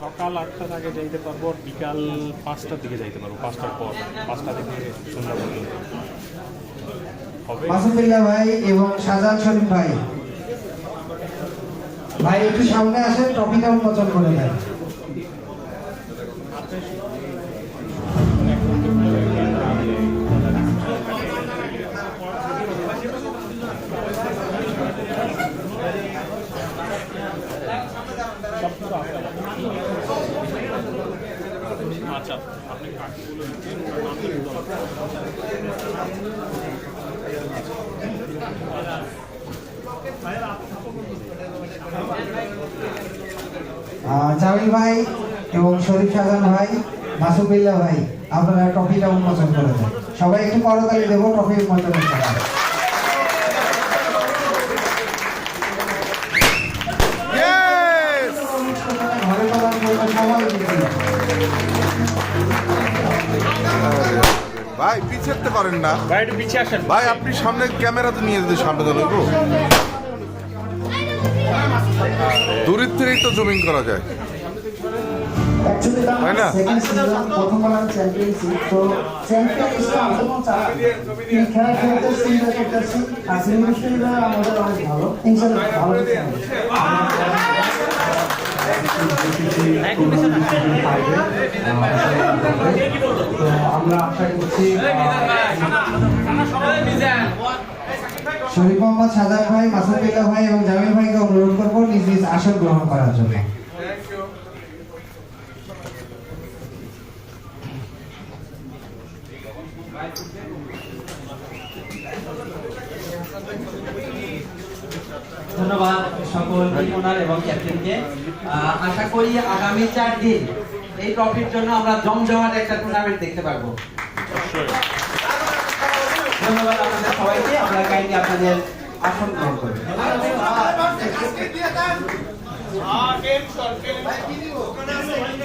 সকাল আটটার আগে যাইতে পারব আর বিকাল পাঁচটার দিকে যাইতে পারব পাঁচটার পর পাঁচটা থেকে সন্ধ্যা পর্যন্ত। হবে? মাসুদুল্লাহ ভাই এবং শাহজাহান শরীফ ভাই। ভাই একটু সামনে আসেন টপিকটা উন্মোচন করে দেন। আচ্ছা আহ, জামিল ভাই এবং শরীফ শাহজাহান ভাই মাসুদুল্লাহ ভাই আপনারা টপিকটা উন্মোচন করে দেন সবাই একটু করতালি দেবো টপি উন্মোচনের ভাই পিছাতে পারেন না ভাই একটু পিছিয়ে আসেন ভাই আপনি সামনে ক্যামেরা তো নিয়ে যেতে সামনে তো নেব দূরের থেকেই তো জমিং করা যায় তাই না? আমাদের অনেক ভালো ভালো। তো আমরা আশা করছি শরীফ মোহাম্মদ সাজাদ ভাই মাসুদুল্লাহ ভাই এবং জামিল ভাইকে অনুরোধ করব নিজ নিজ আসন গ্রহণ করার জন্য। ধন্যবাদ সকল টিম এবং ক্যাপ্টেনকে। আশা করি আগামী চার দিন এই ট্রফির জন্য আমরা জমজমাট একটা টুর্নামেন্ট দেখতে পারব। ধন্যবাদ আপনাদের সবাইকে। আমরা কাইন্ডলি আপনাদের আসন গ্রহণ করব